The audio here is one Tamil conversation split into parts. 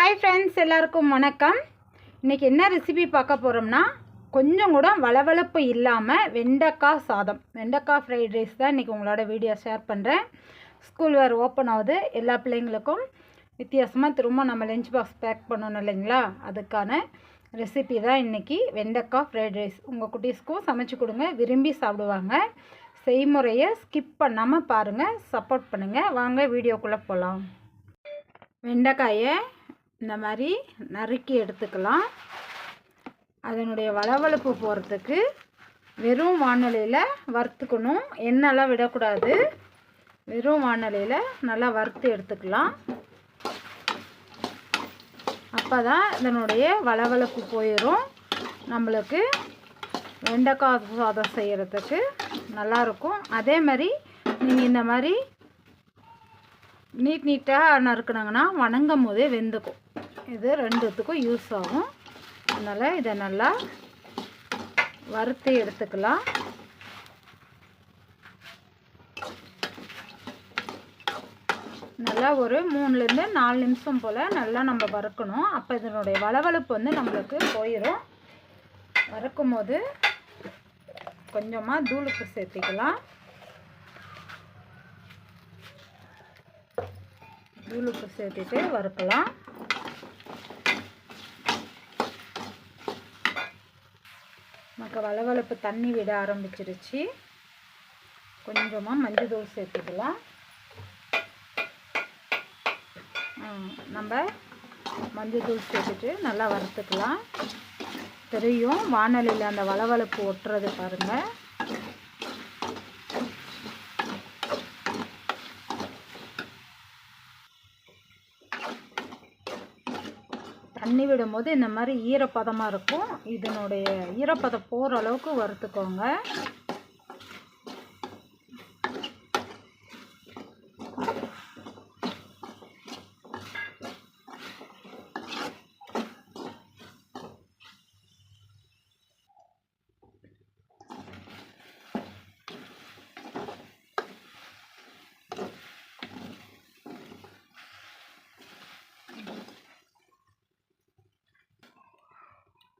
ஹாய் ஃப்ரெண்ட்ஸ் எல்லாருக்கும் வணக்கம். இன்றைக்கி என்ன ரெசிபி பார்க்க போகிறோம்னா கொஞ்சம் கூட வளவளப்பு இல்லாமல் வெண்டைக்காய் சாதம். வெண்டைக்காய் ஃப்ரைட் ரைஸ் தான் இன்றைக்கி உங்களோட வீடியோ ஷேர் பண்ணுறேன் ஸ்கூல் வேறு ஓப்பன் ஆகுது எல்லா பிள்ளைங்களுக்கும். வித்தியாசமாக திரும்ப நம்ம லஞ்ச் பாக்ஸ் பேக் பண்ணணும் இல்லைங்களா? அதுக்கான ரெசிபி தான் இன்றைக்கி வெண்டைக்காய் ஃப்ரைட் ரைஸ் உங்கள் குட்டீஸ்க்கும் சமைச்சு கொடுங்க விரும்பி சாப்பிடுவாங்க. செய்முறையை ஸ்கிப் பண்ணாமல் பாருங்கள் சப்போர்ட் பண்ணுங்கள் வாங்க வீடியோக்குள்ளே போகலாம் வெண்டைக்காயை இந்த மாதிரி நறுக்கி எடுத்துக்கலாம். அதனுடைய வளவளப்பு போகிறதுக்கு வெறும் வானொலியில் வறுத்துக்கணும். எண்ணெய்லாம் விடக்கூடாது. வெறும் வானொலியில் நல்லா வறுத்து எடுத்துக்கலாம். அப்போ தான் இதனுடைய வளவளப்பு போயிடும் நம்மளுக்கு வெண்டைக்காய் சாதம் செய்கிறதுக்கு நல்லாயிருக்கும். அதே மாதிரி நீங்கள் இந்த மாதிரி நீட் நீட்டாக நறுக்குனாங்கன்னா வணங்கும் போதே வெந்துக்கும். இது ரெண்டுத்துக்கும் யூஸ் ஆகும். அதனால் இதை நல்லா வறுத்து எடுத்துக்கலாம். நல்லா ஒரு மூணுலேருந்து நாலு நிமிஷம் போல் நல்லா நம்ம வறுக்கணும். அப்போ இதனுடைய வளவளப்பு வந்து நம்மளுக்கு போயிடும் வறுக்கும் போது கொஞ்சமாக தூளுப்பு சேர்த்திக்கலாம். தூளுப்பு சேர்த்துட்டு வறுக்கலாம். நமக்கு வளவளப்பு தண்ணி விட ஆரம்பிச்சிருச்சு. கொஞ்சமாக மஞ்சள் தூள் சேர்த்துக்கலாம். நம்ம மஞ்சள் தூள் சேர்த்துட்டு நல்லா வறுத்துக்கலாம். தெரியும் வானலியில் அந்த வளவளப்பு ஒட்டுறது பாருங்கள் தண்ணி விடும்போது இந்த மாதிரி ஈரப்பதமாக இருக்கும். இதனுடைய ஈரப்பதம் போகிற அளவுக்கு வறுத்துக்கோங்க.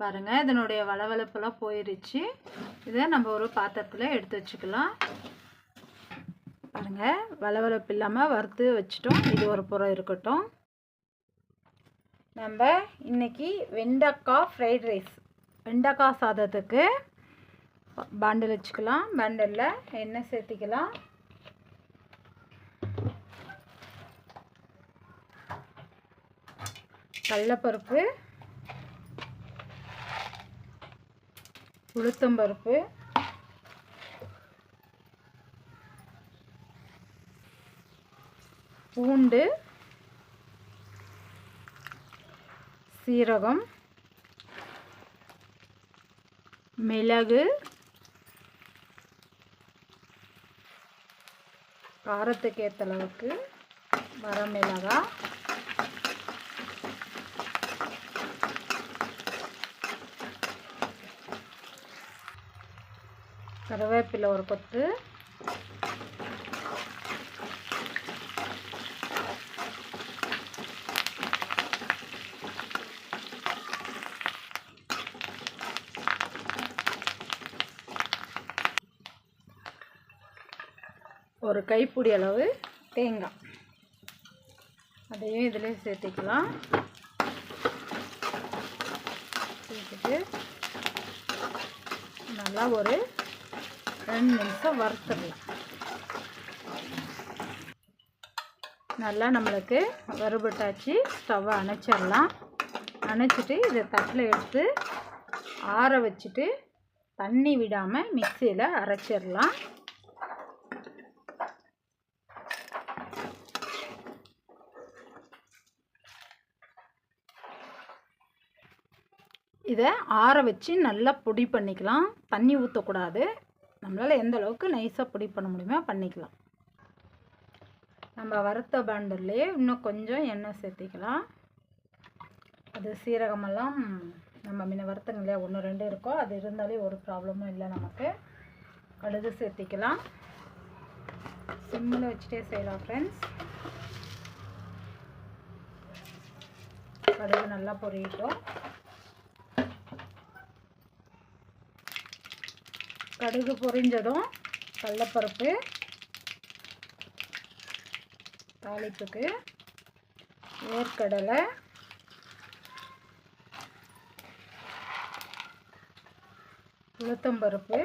பாருங்கள் இதனுடைய வளவளப்பெல்லாம் போயிடுச்சு இதை நம்ம ஒரு பாத்திரத்தில் எடுத்து வச்சுக்கலாம். பாருங்கள் வளவளப்பு இல்லாமல் வறுத்து வச்சிட்டோம். இது ஒரு புறம் இருக்கட்டும். நம்ம இன்னைக்கு வெண்டைக்காய் ஃப்ரைட் ரைஸ் வெண்டைக்காய் சாதத்துக்கு பாண்டில் வச்சுக்கலாம். பாண்டலில் எண்ணெய் சேர்த்திக்கலாம். கடலப்பருப்பு உளுத்தம்பருப்பு பூண்டு. சீரகம். மிளகு. காரத்துக்கு ஏற்ற அளவுக்கு வரமிளகாய் கருவேப்பிலை ஒரு கொத்து. ஒரு கைப்பிடி அளவு தேங்காய். அதையும் இதில் சேர்த்துக்கலாம். சேர்த்துட்டு நல்லா ஒரு ரெண்டு நிமிஷம் வறுத்துடலாம் நல்லா நம்மளுக்கு வறுபட்டாச்சு. ஸ்டவ்வை அணைச்சிடலாம். அணைச்சிட்டு இதை தட்டில் எடுத்து ஆற வச்சுட்டு தண்ணி விடாமல் மிக்சியில் அரைச்சிடலாம். இதை ஆற வச்சு நல்லா பொடி பண்ணிக்கலாம். தண்ணி ஊற்றக்கூடாது நம்மளால் எந்த அளவுக்கு நைஸாக பொடி பண்ண முடியுமோ பண்ணிக்கலாம். நம்ம வறுத்த பாண்டர்லேயே இன்னும் கொஞ்சம் எண்ணெய் சேர்த்திக்கலாம். அது சீரகமெல்லாம் நம்ம முன்ன வறுத்தங்க இல்லையா ஒன்று ரெண்டு இருக்கோ அது இருந்தாலே ஒரு ப்ராப்ளமும் இல்லை நமக்கு. கடுகு சேர்த்திக்கலாம். சிம்மில் வச்சுட்டே செய்யலாம் ஃப்ரெண்ட்ஸ் கடுகு நல்லா பொரியட்டும். கடுகு பொரிஞ்சதும் கடலப்பருப்பு தாளிப்புக்கு வேர்க்கடலை உளுத்தம்பருப்பு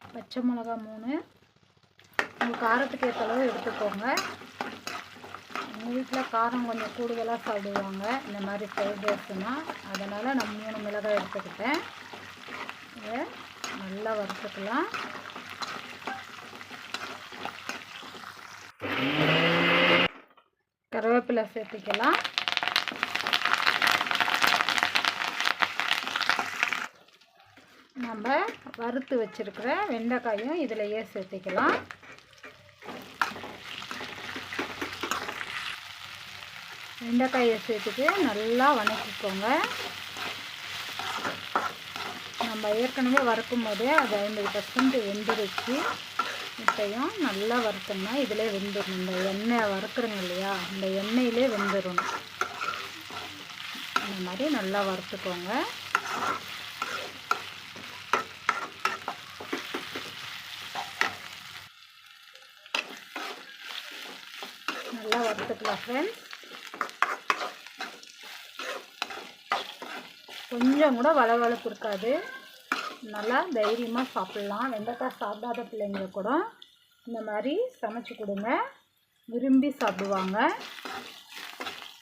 பச்சை மிளகா மூணு உங்கள் காரத்துக்கு ஏற்ற அளவு எடுத்துக்கோங்க. எங்கள் வீட்டில் காரம் கொஞ்சம் கூடுதலாக சாப்பிடுவாங்க. இந்த மாதிரி ஃப்ரைட் ரைஸ்னால் அதனால் நான் மூணு மிளகாய் எடுத்துக்கிட்டேன். இதை நல்லா வறுத்துக்கலாம். கருவேப்பிலை சேர்த்துக்கலாம். நம்ம வறுத்து வச்சுருக்கிற வெண்டைக்காயும் இதிலையே சேர்த்துக்கலாம். வெண்டைக்காயை சேர்த்துட்டு நல்லா வணக்கிக்கோங்க. நம்ம ஏற்கனவே வறுக்கும் போதே அது ஐம்பது பர்சன்ட் வெந்துருச்சு. இப்பையும் நல்லா வறுத்தோம்னா இதில் வெந்துடும் இந்த எண்ணெய் வறுக்குறோங்க இல்லையா? இந்த எண்ணெயிலே வெந்துடும் இந்த மாதிரி நல்லா வறுத்துக்கோங்க. நல்லா வறுத்துக்கலாம் ஃப்ரெண்ட்ஸ் கொஞ்சம் கூட வளவளப்பு இருக்காது. நல்லா தைரியமாக சாப்பிட்லாம். வெண்டைக்காய் சாப்பிடாத பிள்ளைங்க கூட இந்த மாதிரி சமைச்சு கொடுங்க. விரும்பி சாப்பிடுவாங்க.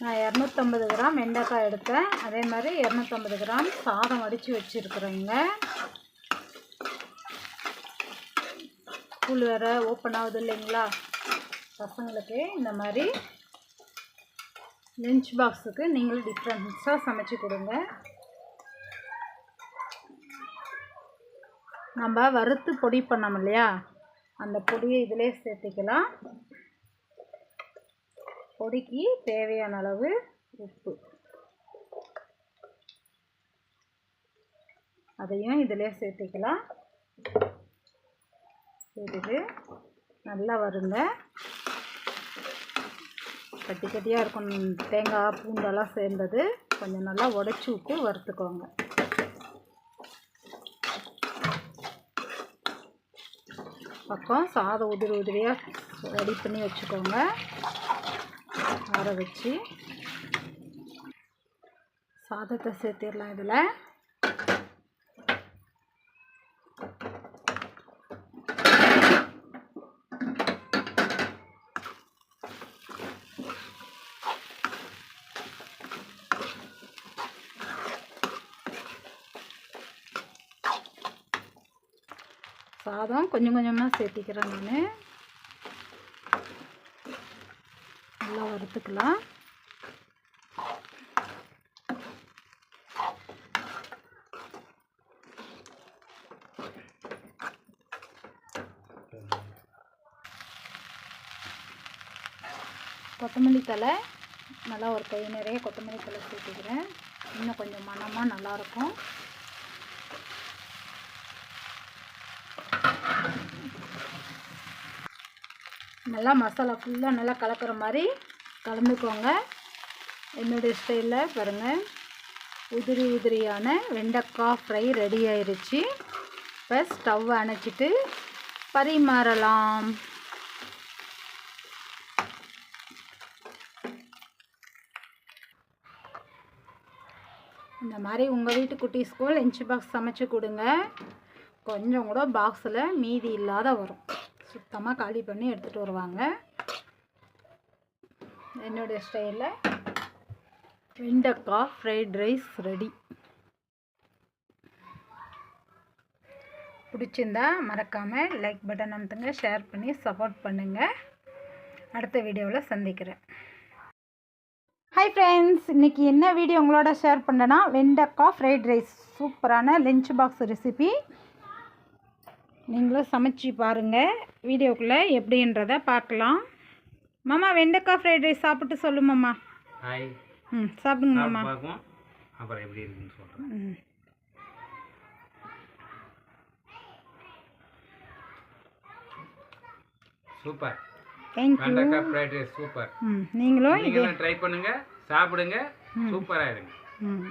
நான் இரநூத்தம்பது கிராம் வெண்டைக்காய் எடுத்தேன். அதே மாதிரி இரநூத்தம்பது கிராம் சாதம் வடித்து வச்சுருக்குறேங்க. ஸ்கூல் வேறு ஓப்பன் ஆகுது இல்லைங்களா? பசங்களுக்கு இந்த மாதிரி லஞ்ச் பாக்ஸுக்கு நீங்களும் டிஃப்ரெண்ட்ஸாக சமைச்சு கொடுங்க. நம்ம வறுத்து பொடி பண்ணோம் இல்லையா? அந்த பொடியை இதிலே சேர்த்துக்கலாம். பொடிக்கு தேவையான அளவு உப்பு. அதையும் இதிலே சேர்த்துக்கலாம். சேர்த்துட்டு நல்லா வருங்க கட்டி கட்டியாக இருக்கும் தேங்காய் பூண்டெல்லாம் சேர்ந்தது. கொஞ்சம் நல்லா உடச்சி விட்டு வறுத்துக்கோங்க. பக்கம் சாதம் உதிரி உதிரியாக ரெடி பண்ணி வச்சுக்கோங்க. ஆற வச்சு. சாதத்தை சேர்த்திடலாம் இதில். சாதம் கொஞ்சம் கொஞ்சமாக சேர்த்திக்கிறேன் நான். நல்லா வறுத்துக்கலாம். கொத்தமல்லி தலை நல்லா ஒரு கை நிறைய கொத்தமல்லி தலை சேர்த்துக்கிறேன். இன்னும் கொஞ்சம் மணமாக நல்லாயிருக்கும் நல்லா மசாலா ஃபுல்லாக நல்லா கலக்கிற மாதிரி கலந்துக்கோங்க. என்னுடைய ஸ்டைலில் பாருங்கள் உதிரி உதிரியான வெண்டைக்காய் ஃப்ரை ரெடி ஆயிடுச்சு இப்போ ஸ்டவ் அணைச்சிட்டு பரிமாறலாம். இந்த மாதிரி உங்கள் வீட்டு ஸ்கூல் லஞ்ச் பாக்ஸ் சமைச்சு கொடுங்க. கொஞ்சம் கூட பாக்ஸில் மீதி இல்லாத வரும். சுத்தமாக காலி பண்ணி எடுத்துகிட்டு வருவாங்க. என்னுடைய ஸ்டைலில் வெண்டைக்காய் ஃப்ரைட் ரைஸ் ரெடி பிடிச்சிருந்தா மறக்காமல் லைக் பட்டன் அமுத்துங்க ஷேர் பண்ணி சப்போர்ட் பண்ணுங்கள் அடுத்த வீடியோவில் சந்திக்கிறேன். ஹாய் ஃப்ரெண்ட்ஸ் இன்றைக்கி என்ன வீடியோ உங்களோட ஷேர் பண்ணேன்னா வெண்டைக்காய் ஃப்ரைட் ரைஸ் சூப்பரான லஞ்ச் பாக்ஸ் ரெசிபி நீங்களும் சமைச்சு பாருங்கள் வீடியோக்குள்ளே எப்படின்றத பார்க்கலாம். மாமா வெண்டைக்காய் ஃப்ரைட் ரைஸ் சாப்பிட்டு சொல்லு மாமா. ம் சாப்பிடுங்க மாமா. அப்புறம் எப்படி இருக்குன்னு சொல்கிறேன் சூப்பர். தேங்க் யூ வெண்டைக்காய் ஃப்ரைட் ரைஸ் சூப்பர். ம் நீங்களும் நீங்களும் ட்ரை பண்ணுங்க சாப்பிடுங்க. சூப்பராக இருங்க ம்.